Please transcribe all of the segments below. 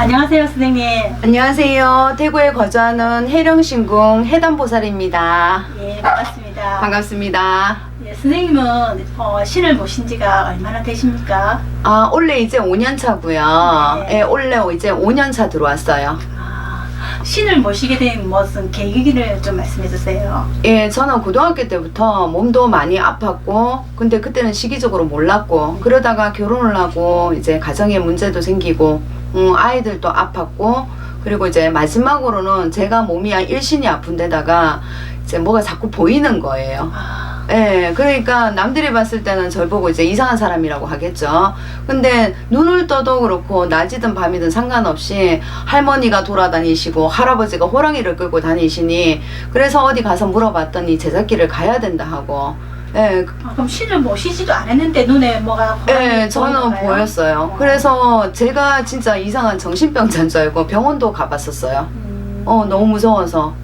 안녕하세요, 선생님. 안녕하세요. 대구에 거주하는 해령신궁 해담보살입니다. 예, 반갑습니다. 반갑습니다. 예, 선생님은 어, 신을 모신 지가 얼마나 되십니까? 아, 올해 이제 5년 차고요. 네. 예, 올해 이제 5년 차 들어왔어요. 아, 신을 모시게 된 무슨 계기를 좀 말씀해 주세요. 예, 저는 고등학교 때부터 몸도 많이 아팠고, 근데 그때는 시기적으로 몰랐고, 그러다가 결혼을 하고, 이제 가정에 문제도 생기고, 음, 아이들도 아팠고, 그리고 이제 마지막으로는 제가 몸이 한 일신이 아픈 데다가, 이제 뭐가 자꾸 보이는 거예요. 아, 예, 그러니까 남들이 봤을 때는 절 보고 이제 이상한 사람이라고 하겠죠. 근데 눈을 떠도 그렇고 낮이든 밤이든 상관없이 할머니가 돌아다니시고 할아버지가 호랑이를 끌고 다니시니 그래서 어디 가서 물어봤더니 제작길을 가야 된다 하고 예, 아, 그럼 신을 모시지도 않았는데 눈에 뭐가 예, 호랑이 저는 보이나요? 보였어요. 어. 그래서 제가 진짜 이상한 정신병자인 줄 알고 병원도 가봤었어요. 음, 어, 너무 무서워서.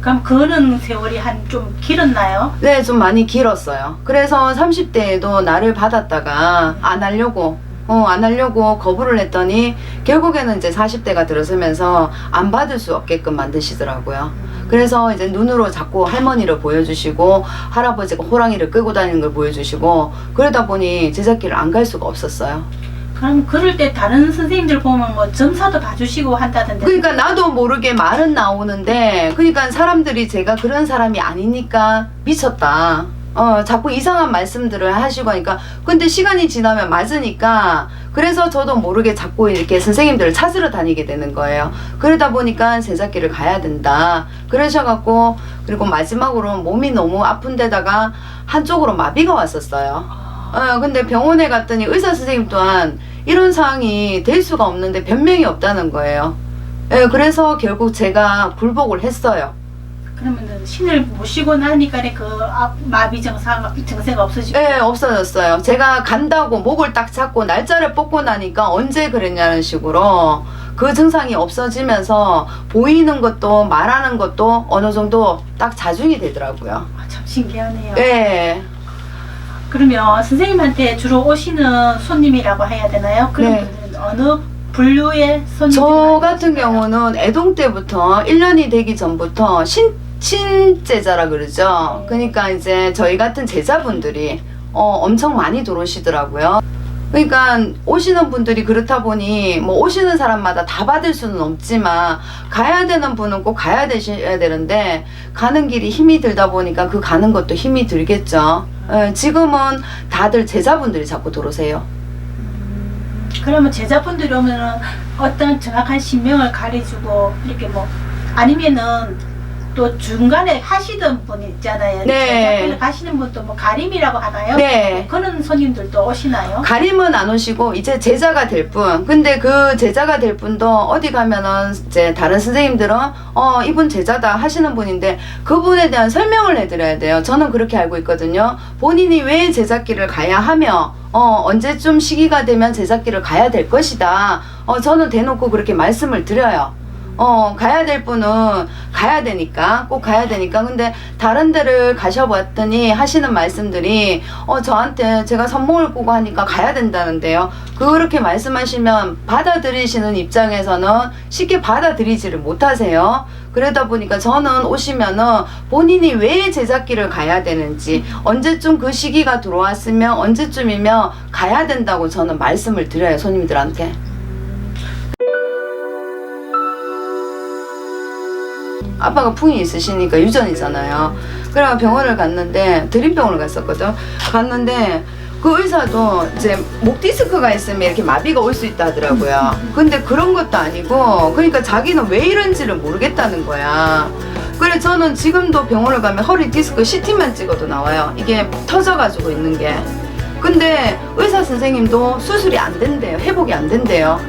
그럼 그는 세월이 한 좀 길었나요? 네, 좀 많이 길었어요. 그래서 30대에도 나를 받았다가 안 하려고, 어, 안 하려고 거부를 했더니 결국에는 이제 40대가 들어서면서 안 받을 수 없게끔 만드시더라고요. 그래서 이제 눈으로 자꾸 할머니를 보여주시고 할아버지가 호랑이를 끌고 다니는 걸 보여주시고 그러다 보니 제작길을 안갈 수가 없었어요. 그럼 그럴 때 다른 선생님들 보면 뭐 점사도 봐주시고 한다던데. 그러니까 나도 모르게 말은 나오는데 그러니까 사람들이 제가 그런 사람이 아니니까 미쳤다. 어, 자꾸 이상한 말씀들을 하시고 하니까 근데 시간이 지나면 맞으니까 그래서 저도 모르게 자꾸 이렇게 선생님들을 찾으러 다니게 되는 거예요. 그러다 보니까 제작길을 가야 된다. 그러셔갖고 그리고 마지막으로 몸이 너무 아픈 데다가 한쪽으로 마비가 왔었어요. 어, 근데 병원에 갔더니 의사 선생님 또한 이런 상황이 될 수가 없는데 변명이 없다는 거예요. 예, 그래서 결국 제가 굴복을 했어요. 그러면은 신을 모시고 나니까 그 아, 마비 증상 증세가 없어지고. 예, 없어졌어요. 제가 간다고 목을 딱 잡고 날짜를 뽑고 나니까 언제 그랬냐는 식으로 그 증상이 없어지면서 보이는 것도 말하는 것도 어느 정도 딱 자중이 되더라고요. 아, 참 신기하네요. 예. 그러면 선생님한테 주로 오시는 손님이라고 해야 되나요? 그런 네. 분들은 어느 분류의 손님들? 저 같은 경우는 애동 때부터 1년이 되기 전부터 신, 신제자라 그러죠. 그러니까 이제 저희 같은 제자분들이 어, 엄청 많이 들어오시더라고요. 그러니까 오시는 분들이 그렇다 보니 뭐 오시는 사람마다 다 받을 수는 없지만 가야 되는 분은 꼭 가야 되셔야 되는데 가는 길이 힘이 들다 보니까 그 가는 것도 힘이 들겠죠. 예, 지금은 다들 제자분들이 자꾸 들어오세요. 그러면 제자분들이 오면은 어떤 정확한 신명을 가르쳐주고 이렇게 뭐 아니면은 또 중간에 하시던 분 있잖아요. 네. 제자분들 가시는 분도 뭐 가림이라고 하나요? 네. 그런 손님들도 오시나요? 가림은 안 오시고 이제 제자가 될 뿐. 근데 그 제자가 될 분도 어디 가면은 이제 다른 선생님들은 어 이분 제자다 하시는 분인데 그분에 대한 설명을 해드려야 돼요. 저는 그렇게 알고 있거든요. 본인이 왜 제자길을 가야 하며 어 언제쯤 시기가 되면 제자길을 가야 될 것이다. 어 저는 대놓고 그렇게 말씀을 드려요. 어, 가야 될 분은 가야 되니까, 꼭 가야 되니까. 근데 다른 데를 가셔봤더니 하시는 말씀들이, 어, 저한테 제가 선몽을 꾸고 하니까 가야 된다는데요. 그렇게 말씀하시면 받아들이시는 입장에서는 쉽게 받아들이지를 못하세요. 그러다 보니까 저는 오시면은 본인이 왜 제작기를 가야 되는지, 언제쯤 그 시기가 들어왔으면 언제쯤이면 가야 된다고 저는 말씀을 드려요, 손님들한테. 아빠가 풍이 있으시니까 유전이잖아요. 그래가 병원을 갔는데 드림병원을 갔었거든. 갔는데 그 의사도 이제 목 디스크가 있으면 이렇게 마비가 올 수 있다 하더라고요. 근데 그런 것도 아니고 그러니까 자기는 왜 이런지를 모르겠다는 거야. 그래 저는 지금도 병원을 가면 허리 디스크 CT만 찍어도 나와요. 이게 터져가지고 있는 게. 근데 의사 선생님도 수술이 안 된대요. 회복이 안 된대요.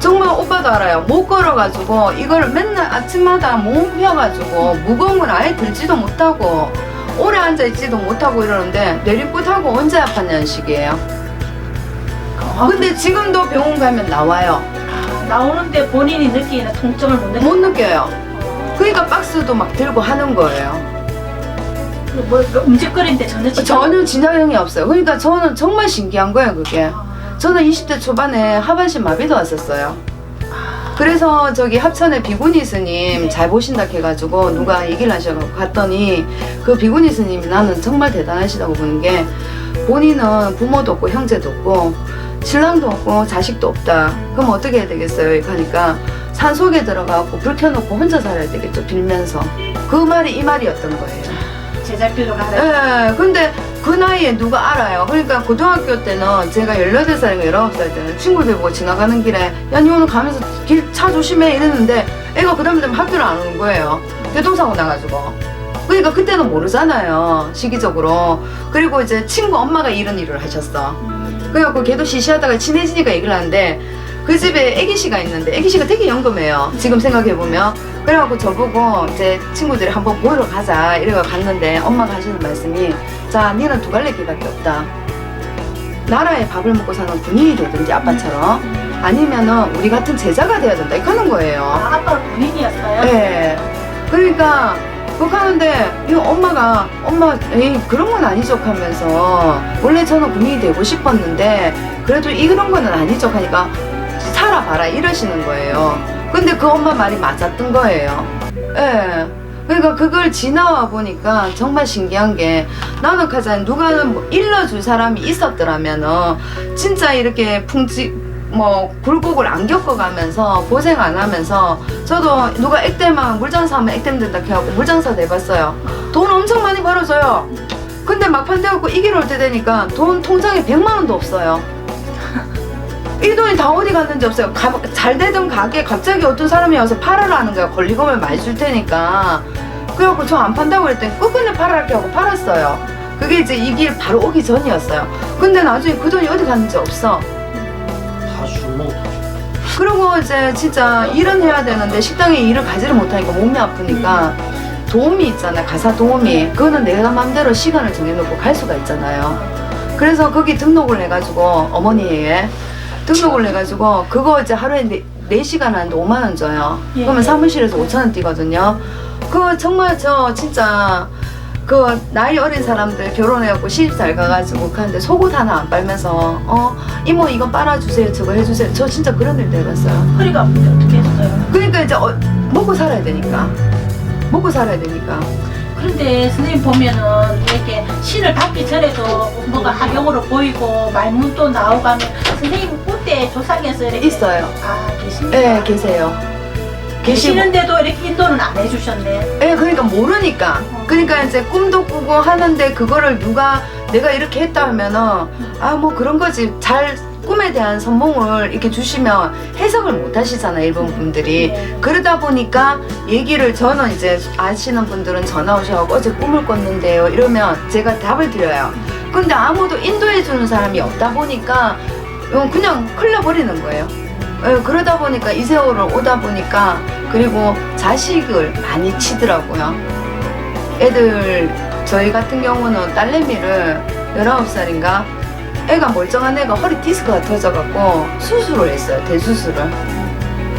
정말 오빠도 알아요. 못 걸어가지고 이걸 맨날 아침마다 몸 펴가지고 무거운 걸 아예 들지도 못하고 오래 앉아 있지도 못하고 이러는데 내리꽂하고 언제 아팠냐는 식이에요. 아, 근데 지금도 병원 가면 나와요. 아, 나오는데 본인이 느끼는 통증을 못 느끼고 못 느껴요. 그러니까 박스도 막 들고 하는 거예요. 뭐 움직거리는데 전혀 지장- 전혀 진화형이 없어요. 그러니까 저는 정말 신기한 거예요, 그게. 아, 저는 20대 초반에 하반신 마비도 왔었어요. 아, 그래서 저기 합천에 비구니 스님 네. 잘 보신다 해가지고 누가 얘기를 하셔가지고 갔더니 그 비구니 스님이 나는 정말 대단하시다고 보는 게 본인은 부모도 없고 형제도 없고 신랑도 없고 자식도 없다. 그럼 어떻게 해야 되겠어요? 이렇게 하니까 산 속에 들어가고 불 켜놓고 혼자 살아야 되겠죠. 빌면서. 그 말이 이 말이었던 거예요. 제자길로 가라. 예, 근데 그 나이에 누가 알아요. 그러니까 고등학교 때는 제가 18살인가 19살 때는 친구들 보고 지나가는 길에 야, 니 오늘 가면서 길 차 조심해 이랬는데 애가 그 다음에 학교를 안 오는 거예요. 교통사고 나가지고. 그러니까 그때는 모르잖아요. 시기적으로. 그리고 이제 친구 엄마가 이런 일을 하셨어. 음, 그래갖고 걔도 시시하다가 친해지니까 얘기를 하는데 그 집에 애기 씨가 있는데 애기 씨가 되게 영금해요. 지금 생각해 보면. 그래갖고 저보고 이제 친구들이 한번 보러 가자 이래가 갔는데 엄마가 하시는 말씀이 자 니는 두 갈래 길밖에 없다. 나라에 밥을 먹고 사는 군인이 되든지 아빠처럼 음. 아니면은 우리 같은 제자가 돼야 된다 이렇게 하는 거예요. 아, 아빠가 군인이었어요? 네. 그러니까 그렇게 하는데 이 엄마가 엄마 에이 그런 건 아니죠 하면서 원래 저는 군인이 되고 싶었는데 그래도 이런 거는 아니죠 하니까 살아봐라 이러시는 거예요. 근데 그 엄마 말이 맞았던 거예요. 예. 그러니까 그걸 지나와 보니까 정말 신기한 게 나는 가장 누가 뭐 일러줄 사람이 있었더라면은 진짜 이렇게 풍지 뭐 굴곡을 안 겪어가면서 고생 안 하면서 저도 누가 액땜하면 물장사하면 액땜 된다 해갖고 물장사 내봤어요. 돈 엄청 많이 벌어져요. 근데 막판 돼갖고 이길올때 되니까 돈 통장에 100만 원도 없어요. 이 돈이 다 어디 갔는지 없어요. 가- 잘 되던 가게 갑자기 어떤 사람이 와서 팔아라는 거야. 권리금을 많이 줄 테니까. 그래갖고 저 안 판다고 그랬더니 끝끝내 팔아랄게 하고 팔았어요. 그게 이제 이 길 바로 오기 전이었어요. 근데 나중에 그 돈이 어디 갔는지 없어. 다 주먹 다 그리고 이제 진짜 일은 해야 되는데 식당에 일을 가지를 못하니까 몸이 아프니까 도움이 있잖아요. 가사 도움이. 그거는 내가 마음대로 시간을 정해놓고 갈 수가 있잖아요. 그래서 거기 등록을 해가지고 어머니에 등록을 해가지고 그거 이제 하루에 네, 4시간 하는데 5만 원 줘요. 예. 그러면 사무실에서 5천 원 뛰거든요. 그거 정말 저 진짜 그 나이 어린 사람들 결혼해갖고 시집살 가가지고 가는데 속옷 하나 안 빨면서 어 이모 이거 빨아주세요 저거 해주세요 저 진짜 그런 일도 해봤어요. 허리가 아픈데 어떻게 했어요? 그러니까 이제 어, 먹고 살아야 되니까 먹고 살아야 되니까 그런데 선생님 보면은 이렇게 신을 받기 전에도 뭐가 하경으로 보이고 말문도 나오고 하면 선생님 그때 조상에서 이렇게 있어요. 아 계십니까? 예 계세요. 계시고 계시는데도 이렇게 인도는 안 해주셨네. 예, 그러니까 모르니까. 그러니까 이제 꿈도 꾸고 하는데 그거를 누가 내가 이렇게 했다 하면은 아 뭐 그런 거지. 잘 꿈에 대한 선몽을 이렇게 주시면 해석을 못 하시잖아요, 일본 분들이. 네. 그러다 보니까 얘기를 저는 이제 아시는 분들은 전화 오셔서 어제 꿈을 꿨는데요. 이러면 제가 답을 드려요. 근데 아무도 인도해 주는 사람이 없다 보니까 어, 그냥 흘려버리는 거예요. 예, 그러다 보니까 이 세월을 오다 보니까 그리고 자식을 많이 치더라고요. 애들 저희 같은 경우는 딸내미를 19살인가 애가 멀쩡한 애가 허리 디스크가 터져갖고 수술을 했어요. 대수술을.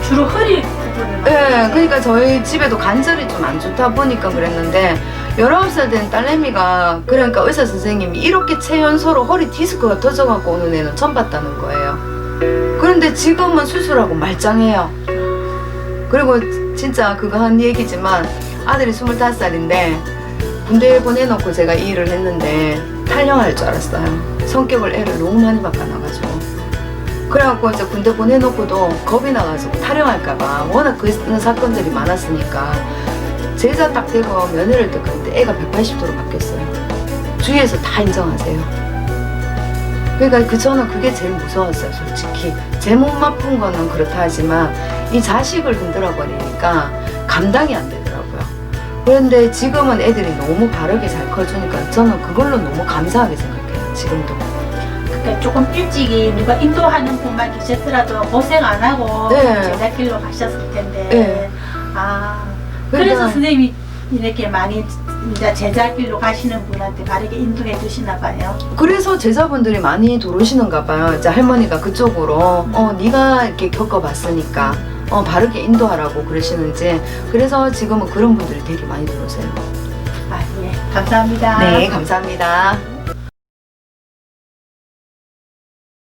주로 허리 부분을. 예, 그러니까 저희 집에도 관절이 좀 안 좋다 보니까 그랬는데 19살 된 딸내미가 그러니까 의사 선생님이 이렇게 체연소로 허리 디스크가 터져갖고 오는 애는 처음 봤다는 거예요. 그런데 지금은 수술하고 말짱해요. 그리고 진짜 그거 한 얘기지만 아들이 25살인데 군대에 보내놓고 제가 이 일을 했는데 탈영할 줄 알았어요. 성격을 애를 너무 많이 바꿔놔가지고. 그래갖고 이제 군대 보내놓고도 겁이 나가지고 탈영할까봐 워낙 그런 사건들이 많았으니까 제자 딱 되고 딱 갔는데 애가 180도로 바뀌었어요. 주위에서 다 인정하세요. 그러니까 그 저는 그게 제일 무서웠어요, 솔직히. 제 몸 아픈 거는 그렇다 하지만 이 자식을 흔들어 버리니까 감당이 안 되더라고요. 그런데 지금은 애들이 너무 바르게 잘 커주니까 저는 그걸로 너무 감사하게 생각해요, 지금도. 그러니까 조금 일찍이 누가 인도하는 분만 계셨더라도 고생 안 하고 네. 제자길로 가셨을 텐데. 네. 아 그러니까- 그래서 선생님이 이렇게 많이 이제 제자길로 가시는 분한테 바르게 인도해 주시나 봐요. 그래서 제자분들이 많이 들어오시는가 봐요. 이제 할머니가 그쪽으로 어 네가 이렇게 겪어봤으니까 어 바르게 인도하라고 그러시는지 그래서 지금은 그런 분들이 되게 많이 들어오세요. 아 예, 감사합니다. 네, 감사합니다.